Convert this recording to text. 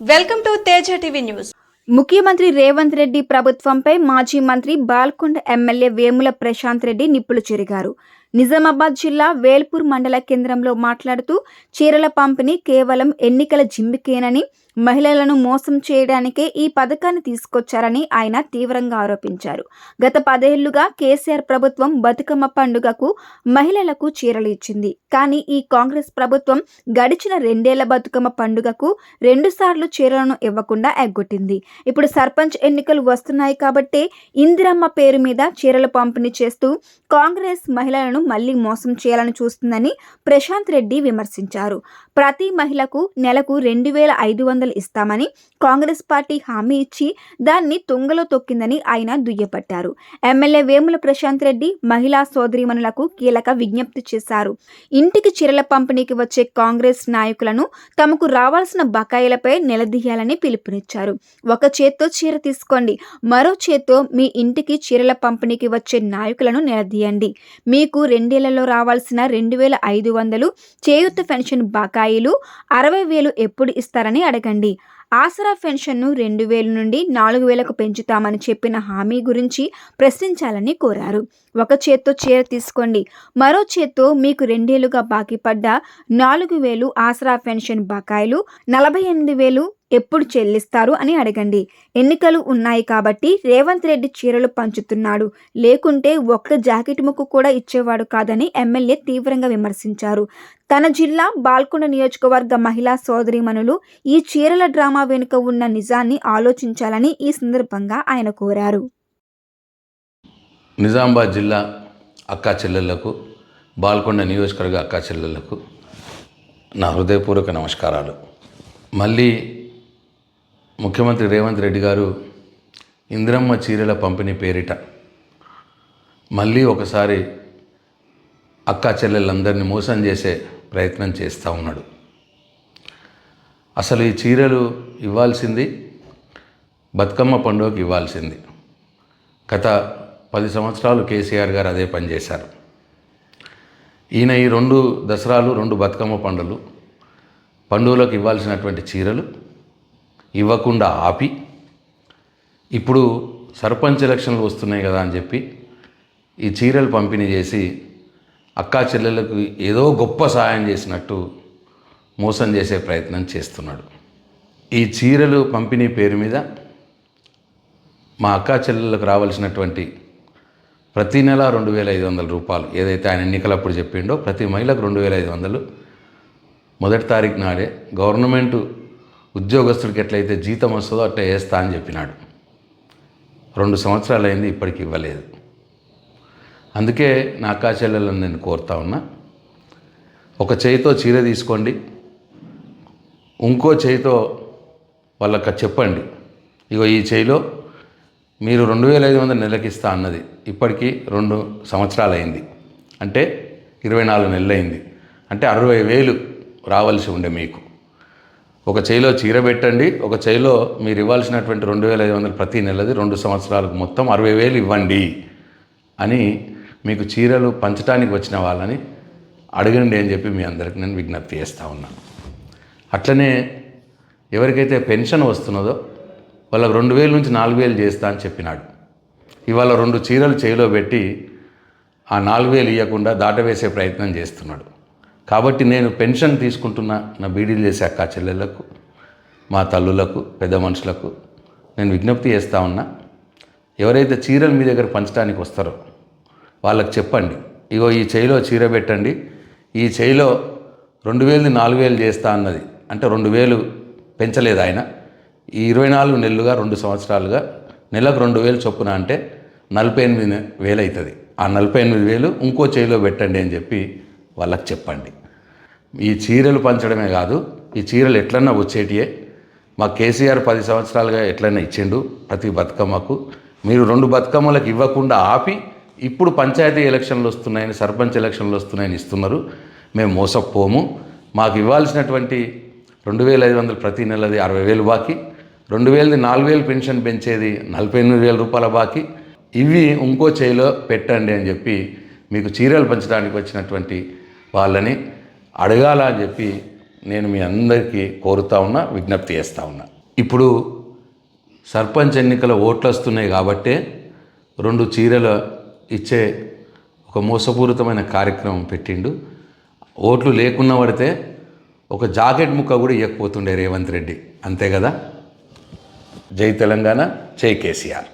Welcome to Teja TV news. ముఖ్యమంత్రి రేవంత్ రెడ్డి ప్రభుత్వంపై మాజీ మంత్రి బాల్కొండ ఎమ్మెల్యే వేముల ప్రశాంత్ రెడ్డి నిప్పులు చెరిగారు. నిజామాబాద్ జిల్లా వేల్పూర్ మండల కేంద్రంలో మాట్లాడుతూ చీరల పంపిణీ కేవలం ఎన్నికల జింబికేనని మహిళలను మోసం చేయడానికే ఈ పథకాన్ని తీసుకొచ్చారని ఆయన తీవ్రంగా ఆరోపించారు. గత పదేళ్ళుగా కేసీఆర్ ప్రభుత్వం బతుకమ్మ పండుగకు మహిళలకు చీరలు ఇచ్చింది. కానీ ఈ కాంగ్రెస్ ప్రభుత్వం గడిచిన రెండేళ్ళ బతుకమ్మ పండుగకు రెండుసార్లు చీరలను ఇవ్వకుండా ఎగ్గొట్టింది. ఇప్పుడు సర్పంచ్ ఎన్నికలు వస్తున్నాయి కాబట్టి ఇందిరమ్మ పేరు మీద చీరలు పంపిణీ చేస్తూ కాంగ్రెస్ మహిళలను మళ్ళీ మోసం చేయాలని చూస్తుందని ప్రశాంత్ రెడ్డి విమర్శించారు. ప్రతి మహిళకు నెలకు రెండు వేల ఐదు వందలు ఇస్తామని కాంగ్రెస్ పార్టీ హామీ ఇచ్చి దాన్ని తుంగలో తొక్కిందని ఆయన దుయ్యబట్టారు. ఎమ్మెల్యే వేముల ప్రశాంత్ రెడ్డి మహిళా సోదరిమణులకు కీలక విజ్ఞప్తి చేశారు. ఇంటికి చీరల పంపిణీకి వచ్చే కాంగ్రెస్ నాయకులను తమకు రావాల్సిన బకాయిలపై నిలదీయాలని పిలుపునిచ్చారు. ఒక చేత్తో చీర తీసుకోండి మరో చేత్తో మీ ఇంటికి చీరల పంపిణీకి వచ్చే నాయకులను నిలదీయండి. మీకు రెండేళ్ళలో రావాల్సిన రెండు వేల ఐదు వందలు చేయూత పెన్షన్ బకాయిలు అరవై వేలు ఎప్పుడు ఇస్తారని అడగండి. ఆసరా పెన్షన్ను రెండు వేల నుండి నాలుగు వేలకు పెంచుతామని చెప్పిన హామీ గురించి ప్రశ్నించాలని కోరారు. ఒక చేత్తో చీర తీసుకోండి. మరో చేత్తో మీకు రెండేళ్ళుగా బాకీ పడ్డ నాలుగు వేలు ఆసరా పెన్షన్ బకాయిలు నలభై ఎనిమిది వేలు ఎప్పుడు చెల్లిస్తారు అని అడగండి. ఎన్నికలు ఉన్నాయి కాబట్టి రేవంత్ రెడ్డి చీరలు పంచుతున్నాడు. లేకుంటే ఒక్క జాకెట్ ముక్కు కూడా ఇచ్చేవాడు కాదని ఎమ్మెల్యే తీవ్రంగా విమర్శించారు. తన జిల్లా బాల్కొండ నియోజకవర్గ మహిళా సోదరిమణులు ఈ చీరల డ్రామా వెనుక ఉన్న నిజాన్ని ఆలోచించాలని ఈ సందర్భంగా ఆయన కోరారు. నిజామాబాద్ జిల్లా అక్కా చెల్లెళ్ళకు బాల్కొండ నియోజకవర్గ అక్కా చెల్లెళ్ళకు నా హృదయపూర్వక నమస్కారాలు. మళ్ళీ ముఖ్యమంత్రి రేవంత్ రెడ్డి గారు ఇందిరమ్మ చీరల పంపిణీ పేరిట మళ్ళీ ఒకసారి అక్కా చెల్లెళ్ళందరినీ మోసం చేసే ప్రయత్నం చేస్తూ ఉన్నాడు. అసలు ఈ చీరలు ఇవ్వాల్సింది బతుకమ్మ పండుగకి ఇవ్వాల్సింది. గత పది సంవత్సరాలు కేసీఆర్ గారు అదే పని చేశారు. ఈయన ఈ రెండు దసరాలు రెండు బతుకమ్మ పండుగలు పండుగలకు ఇవ్వాల్సినటువంటి చీరలు ఇవ్వకుండా ఆపి ఇప్పుడు సర్పంచ్ ఎలక్షన్లు వస్తున్నాయి కదా అని చెప్పి ఈ చీరలు పంపిణీ చేసి అక్కా చెల్లెలకు ఏదో గొప్ప సహాయం చేసినట్టు మోసం చేసే ప్రయత్నం చేస్తున్నాడు. ఈ చీరలు పంపిణీ పేరు మీద మా అక్కా చెల్లెలకు రావాల్సినటువంటి ప్రతి నెల రెండు వేల ఐదు వందల రూపాయలు ఏదైతే ఆయన ఎన్నికలప్పుడు చెప్పిండో ప్రతి మహిళకు రెండు వేల ఐదు వందలు మొదటి తారీఖు నాడే గవర్నమెంట్ ఉద్యోగస్తుడికి ఎట్లయితే జీతం వస్తుందో అట్లా వేస్తా అని చెప్పినాడు. రెండు సంవత్సరాలు అయింది ఇప్పటికి ఇవ్వలేదు. అందుకే నా అక్కా నేను కోరుతా ఉన్నా. ఒక చేయితో చీర తీసుకోండి ఇంకో చేయితో వాళ్ళకి చెప్పండి ఇగో ఈ చేయిలో మీరు రెండు వేల ఐదు వందల నెలకి ఇస్తా అన్నది. ఇప్పటికీ రెండు సంవత్సరాలు అయింది. అంటే ఇరవై నాలుగు నెలలు అయింది. అంటే అరవై వేలు రావాల్సి ఉండే మీకు. ఒక చేయిలో చీర పెట్టండి ఒక చేయిలో మీరు ఇవ్వాల్సినటువంటి రెండు వేల ఐదు వందలు ప్రతి నెలది రెండు సంవత్సరాలకు మొత్తం అరవై వేలు ఇవ్వండి అని మీకు చీరలు పంచడానికి వచ్చిన వాళ్ళని అడగండి అని చెప్పి మీ అందరికి నేను విజ్ఞప్తి చేస్తూ ఉన్నాను అట్లనే ఎవరికైతే పెన్షన్ వస్తున్నదో వాళ్ళకు రెండు వేల నుంచి నాలుగు వేలు చేస్తా అని చెప్పినాడు. ఇవాళ రెండు చీరలు చేయిలో పెట్టి ఆ నాలుగు వేలు ఇవ్వకుండా దాటవేసే ప్రయత్నం చేస్తున్నాడు. కాబట్టి నేను పెన్షన్ తీసుకుంటున్న నా బీడీలు చేసే అక్క చెల్లెళ్ళకు మా తల్లులకు పెద్ద మనుషులకు నేను విజ్ఞప్తి చేస్తూ ఉన్నా ఎవరైతే చీరలు మీ దగ్గర పంచడానికి వస్తారో వాళ్ళకి చెప్పండి. ఇగో ఈ చేయిలో చీర పెట్టండి. ఈ చేయిలో రెండు వేలది నాలుగు వేలు చేస్తా అన్నది. అంటే రెండు వేలు పెంచలేదు ఆయన. ఈ ఇరవై నాలుగు నెలలుగా రెండు సంవత్సరాలుగా నెలకు రెండు వేలు చొప్పున అంటే నలభై ఎనిమిది వేలు అవుతుంది. ఆ నలభై ఎనిమిది వేలు ఇంకో చేయిలో పెట్టండి అని చెప్పి వాళ్ళకి చెప్పండి. ఈ చీరలు పంచడమే కాదు ఈ చీరలు ఎట్లన్నా వచ్చేటియే. మా కేసీఆర్ పది సంవత్సరాలుగా ఎట్లయినా ఇచ్చిండు ప్రతి బతుకమ్మకు. మీరు రెండు బతుకమ్మలకు ఇవ్వకుండా ఆపి ఇప్పుడు పంచాయతీ ఎలక్షన్లు వస్తున్నాయని సర్పంచ్ ఎలక్షన్లు వస్తున్నాయని ఇస్తున్నారు. మేము మోసపోము. మాకు ఇవ్వాల్సినటువంటి రెండు వేల ఐదు వందలు ప్రతి నెలది అరవై వేలు బాకీ. రెండు వేలది నాలుగు వేలు పెన్షన్ పెంచేది నలభై ఎనిమిది వేల రూపాయల బాకీ. ఇవి ఇంకో చేయిలో పెట్టండి అని చెప్పి మీకు చీరలు పంచడానికి వచ్చినటువంటి వాళ్ళని అడగాల అని చెప్పి నేను మీ అందరికీ కోరుతా ఉన్నా విజ్ఞప్తి చేస్తూ ఉన్నా. ఇప్పుడు సర్పంచ్ ఎన్నికల ఓట్లు వస్తున్నాయి కాబట్టే రెండు చీరలు ఇచ్చే ఒక మోసపూరితమైన కార్యక్రమం పెట్టిండు. ఓట్లు లేకున్నా పడితే ఒక జాకెట్ ముక్క కూడా ఇవ్వకపోతుండే రేవంత్ రెడ్డి. అంతే కదా? జై తెలంగాణ జై కేసీఆర్.